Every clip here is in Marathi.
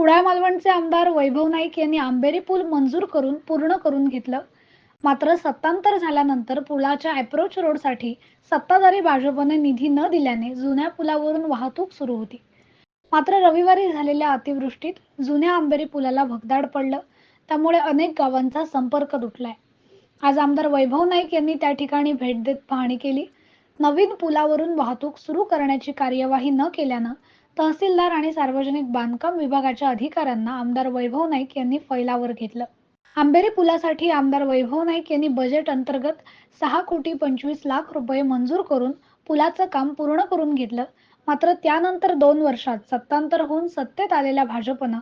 कुडाळ मालवणचे आमदार वैभव नाईक यांनी आंबेरी पूल मंजूर करून पूर्ण करून घेतलं. मात्र सत्तांतर झाल्यानंतर पुलाच्या अप्रोच रोडसाठी सत्ताधारी भाजपने निधी न दिल्याने जुन्या पुलावरून वाहतूक सुरू होती. मात्र रविवारी झालेल्या अतिवृष्टीत जुन्या आंबेरी पुलाला भगदाड पडलं. त्यामुळे अनेक गावांचा संपर्क तुटलाय. आज आमदार वैभव नाईक यांनी त्या ठिकाणी भेट देत पाहणी केली. नवीन पुलावरून वाहतूक सुरू करण्याची कार्यवाही न केल्यानं तहसीलदार आणि सार्वजनिक बांधकाम विभागाच्या अधिकाऱ्यांना आमदार वैभव नाईक यांनी फैलावर घेतलं. आंबेरी पुलासाठी आमदार वैभव नाईक यांनी बजेट अंतर्गत सहा कोटी पंचवीस लाख रुपये मंजूर करून पुलाचं काम पूर्ण करून घेतलं. मात्र त्यानंतर दोन वर्षात सत्तांतर होऊन सत्तेत आलेल्या भाजपनं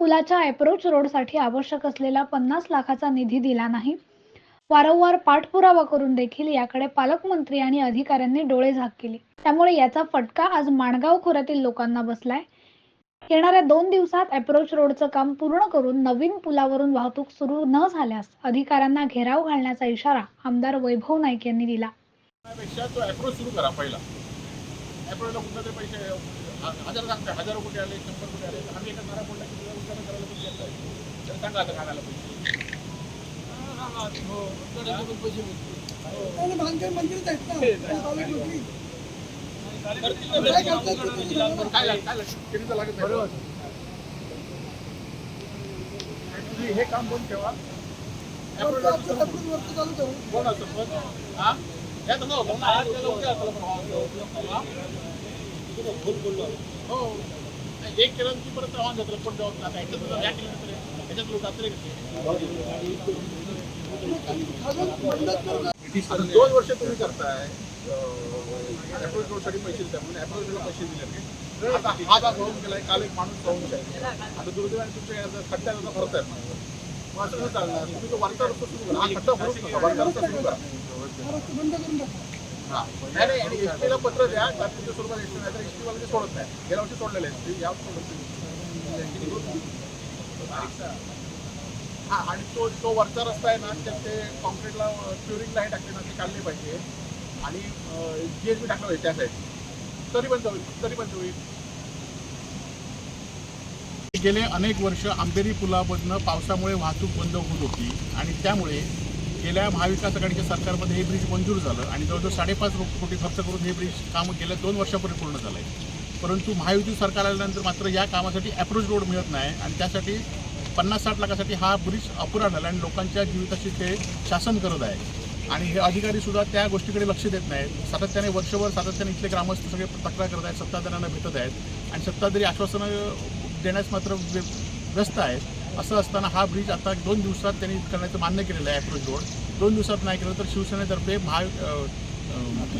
पुलाच्या अप्रोच रोडसाठी आवश्यक असलेला पन्नास लाखाचा निधी दिला नाही. वारंवार पाठपुरावा करून देखील याकडे पालकमंत्री आणि अधिकाऱ्यांनी डोळे झाक केले. त्यामुळे याचा फटका आज माणगाव खोऱ्यातील लोकांना बसलाय. येणाऱ्या दोन दिवसात अप्रोच रोडचं काम पूर्ण करून नवीन पुलावरून वाहतूक सुरू न झाल्यास अधिकाऱ्यांना घेराव घालण्याचा इशारा आमदार वैभव नाईक यांनी दिला. पेक्षा तो अप्रोच सुरू करा पहिला. अप्रोचला कुठला तरी पैसे हजार सांगता हजारो कोटी आले शंभर कोटी आले आम्ही एका नारा की तुला उद्घाटन करायला पैसे येत आहे तर सांगा आता पैसे हो उद्घाटनाचे पण पैसे मिळतील. आणि बांधकाम मंदिरच आहेत ना. काय ते. करतात? काय लागत? हे काम बंद ठेवा. कोण असं पण हा? नव्हतं ना आज हा? हो. एक केलं की परत राहून जातं पण जाऊन आता ह्याच्यात या केलं ह्याच्यात लोक दोन वर्ष तुम्ही करताय. अप्रोच रोडसाठी पैसे देता म्हणून अप्रोच रोडला पैसे दिले नाही आता हा भाग होऊन गेलाय काल एक माणूस होऊन गेला. आता दुर्दैवाने तुमच्या याचा खड्ड्या त्याचा भरत आहे मग असं चालणार. तुम्ही तो वरचा रस्ता सुरू करा. हा खड्डा भरून नका वरचा रस्ता सुरू करा. बंद करून हा. नाही नाही आणि एसटीला पत्र द्या. जातीच्या स्वरूपात एसटी नाही तर एसटी वाले सोडत नाही. गेल्या वर्षी सोडलेले एसटी या वर्षी सोडत नाही. हा आणि तो तो वरचा रस्ता आहे ना त्यात ते कॉन्क्रीटला फ्युरिंग लाईन टाकली ना ती काढली पाहिजे. आणि जी एस बी टाकलं पाहिजे त्या साईड तरी बंद होईल तरी बंद होईल गेले अनेक वर्ष आंबेरी पुलामधनं पावसामुळे वाहतूक बंद होत होती. आणि त्यामुळे गेल्या महाविकास आघाडीच्या सरकारमध्ये हे ब्रिज मंजूर झालं. आणि जवळजवळ साडेपाच कोटी खर्च करून हे ब्रिज काम गेल्या दोन वर्षापूर्वी पूर्ण झालं आहे परंतु महायुती सरकार आल्यानंतर मात्र या कामासाठी अप्रोच रोड मिळत नाही. आणि त्यासाठी पन्नास साठ लाखासाठी हा ब्रिज अपुरा झाला आणि लोकांच्या जीविताशी ते शासन करत आहे. आणि हे अधिकारी सुद्धा त्या गोष्टीकडे लक्ष देत नाहीत. सातत्याने वर्षभर सातत्याने इथले ग्रामस्थ सगळे तक्रार करत आहेत सत्ताधाऱ्यांना भेटत आहेत आणि सत्ताधारी आश्वासनं देण्यास मात्र व्य- व्यस्त आहेत. असं असताना हा ब्रिज आता दोन दिवसात त्यांनी करण्याचं मान्य केलेलं आहे अप्रोच रोड. दोन दिवसात नाही केलं तर शिवसेनेतर्फे महा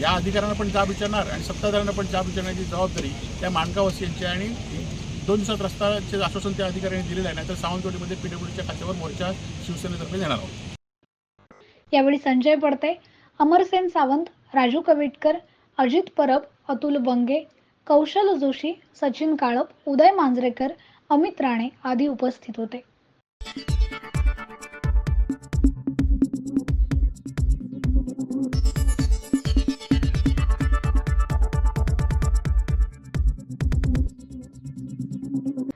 या अधिकाऱ्यांना पण जाब विचारणार आणि सत्ताधाऱ्यांना पण जाब विचारण्याची जबाबदारी त्या माणगावसियांची आणि दोन दिवसात रस्त्याचे आश्वासन त्या अधिकाऱ्यांनी दिलेलं आहे नाहीतर सावंतवाडीमध्ये पीडब्ल्यूडीच्या खात्यावर मोर्चा शिवसेनेतर्फे घेणार आहोत. यावेळी संजय पडते अमरसेन सावंत राजू कविटकर अजित परब अतुल बंगे कौशल जोशी सचिन काळप उदय मांजरेकर अमित राणे आदी उपस्थित होते.